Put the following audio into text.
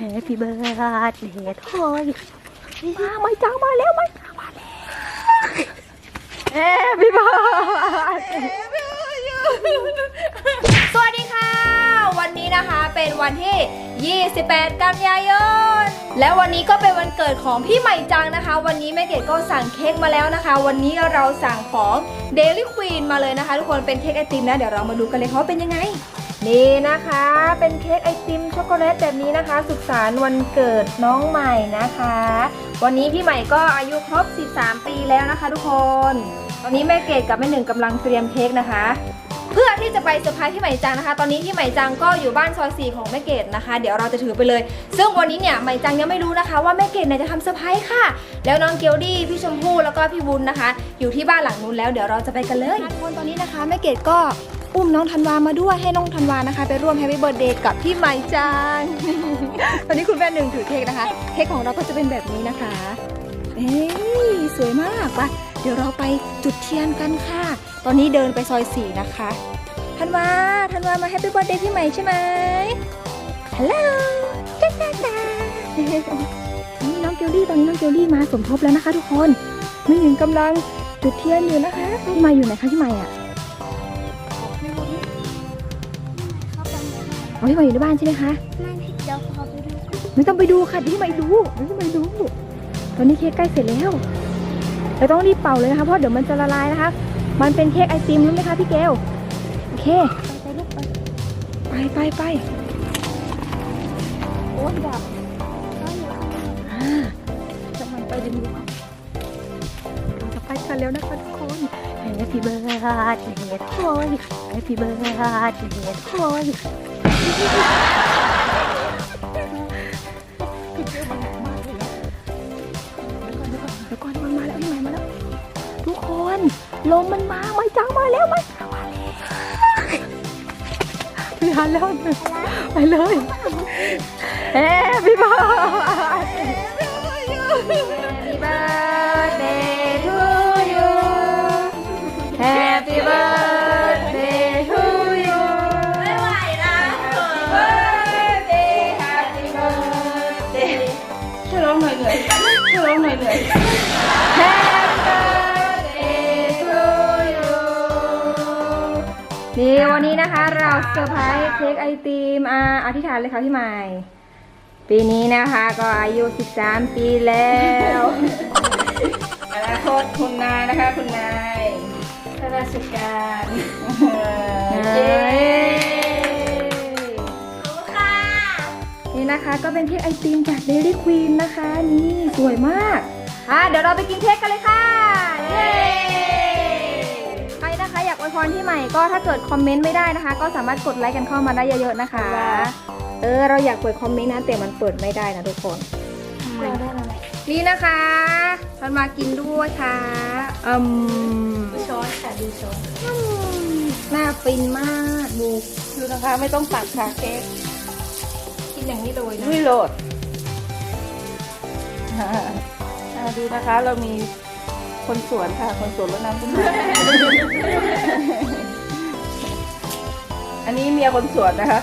Happy birthday ทอยมาไม่จังมาแล้วมาจังมาแล้ว Happy birthday สวัสดีค่ะ วันนี้นะคะเป็นวันที่ 28 กันยายน และวันนี้ก็เป็นวันเกิดของพี่ใหม่จังนะคะ วันนี้แม่เกดก็สั่งเค้กมาแล้วนะคะ วันนี้เราสั่งของ Daily Queen มาเลยนะคะ ทุกคนเป็นเค้กไอติมนะ เดี๋ยวเรามาดูกันเลยเขาเป็นยังไง นี่นะคะเป็นเค้กไอติมช็อกโกแลตแบบนี้นะคะ สุขสันต์วันเกิดน้องใหม่นะคะ วันนี้พี่ใหม่ก็อายุครบ 13 ปีแล้วนะคะ ทุกคน ตอนนี้แม่เกดกับแม่หนึ่งกำลังเตรียมเค้กนะคะ เพื่อที่จะไปเซอร์ไพรส์พี่ใหม่จังนะคะ ตอนนี้พี่ใหม่จังก็อยู่บ้านซอยสี่ของแม่เกดนะคะ เดี๋ยวเราจะถือไปเลย ซึ่งวันนี้เนี่ยใหม่จังยังไม่รู้นะคะ ว่าแม่เกดเนี่ยจะทำเซอร์ไพรส์ค่ะ แล้วน้องเกียวดี้พี่ชมพู่แล้วก็พี่วุ้นนะคะ อยู่ที่บ้านหลังนู้นแล้วเดี๋ยวเราจะไปกันเลยทุกคนตอนนี้นะคะแม่เกดก็ อุ้มน้องธันวามาด้วยให้น้องธันวานะคะ ไปร่วมแฮปปี้เบิร์ดเดย์กับพี่ใหม่จัง ตอนนี้คุณแม่หนึ่งถือเค้กนะคะ เค้กของเราก็จะเป็นแบบนี้นะคะเอ้ยสวยมากปะเดี๋ยวเราไปจุดเทียนกันค่ะ ตอนนี้เดินไปซอยสี่นะคะธันวาธันวามาแฮปปี้เบิร์ดเดย์พี่ใหม่ใช่ไหมฮัลโหลจ้าจ้าจ้านี่น้องเกลลี่ตอนนี้น้องเกลลี่มาสมทบแล้วนะคะ ทุกคนไม่หนึ่งกำลังจุดเทียนอยู่นะคะพี่ใหม่อยู่ไหนคะพี่ใหม่อะ อ๋อพี่ใหม่อยู่ในบ้านใช่ไหมคะ ไม่ผิดเดี๋ยวขอไปดูไม่ต้องไปดูค่ะเดี๋ยวพี่ใหม่ดูเดี๋ยวพี่ใหม่ดูตอนนี้เค้กใกล้เสร็จแล้วเราต้องรีบเป่าเลยนะคะเพราะเดี๋ยวมันจะละลายนะคะ มันเป็นเค้กไอติมรู้ไหมคะพี่เกลโอเค ไปลูกไปไปไปไปโอ้ยดับเขาอยู่ข้างนอกอ่ากำลังไปดูเราจะไปกันแล้วนะคะทุกคน Happy birthday ทอย Happy birthday ทอย เดี๋ยวก่อนมันมาแล้วพี่ใหม่มาแล้ว ทุกคนลมมันมาไม่จังมาแล้วม่จังมาแล้วไปหาแล้วไปเลย Happy birthday Happy birthday เหนื่อยช่วยร้องหน่อยเหนื่อย Happy birthday to you นี่วันนี้นะคะเราเซอร์ไพรส์เค้กไอติมอ่าอธิษฐานเลยค่ะพี่ใหม่ ปีนี้นะคะก็อายุ 13 ปีแล้วอนาคตคุณนายนะคะคุณนายข้าราชการเย้ นี่นะคะ ก็เป็นเค้กไอติมจาก Dairy Queen นะคะ นี่สวยมากอะเดี๋ยวเราไปกินเค้กกันเลยค่ะเย้ใครนะคะอยากอวยพรที่ใหม่ก็ถ้าเกิดคอมเมนต์ไม่ได้นะคะ ก็สามารถกดไลค์กันเข้ามาได้เยอะๆนะคะ เออเราอยากเปิดคอมเมนต์นะแต่มันเปิดไม่ได้นะทุกคนเราได้อะไรนี่นะคะทันมากินด้วยค่ะอืมช้อนค่ะดูช้อนน่าฟินมากดูดูนะคะไม่ต้องตักค่ะเค้ก กินอย่างนี้เลยนะวิโรดอ่าดูนะคะเรามีคนสวนค่ะ คนสวนรดน้ำต้นไม้อันนี้เมียคนสวนนะคะ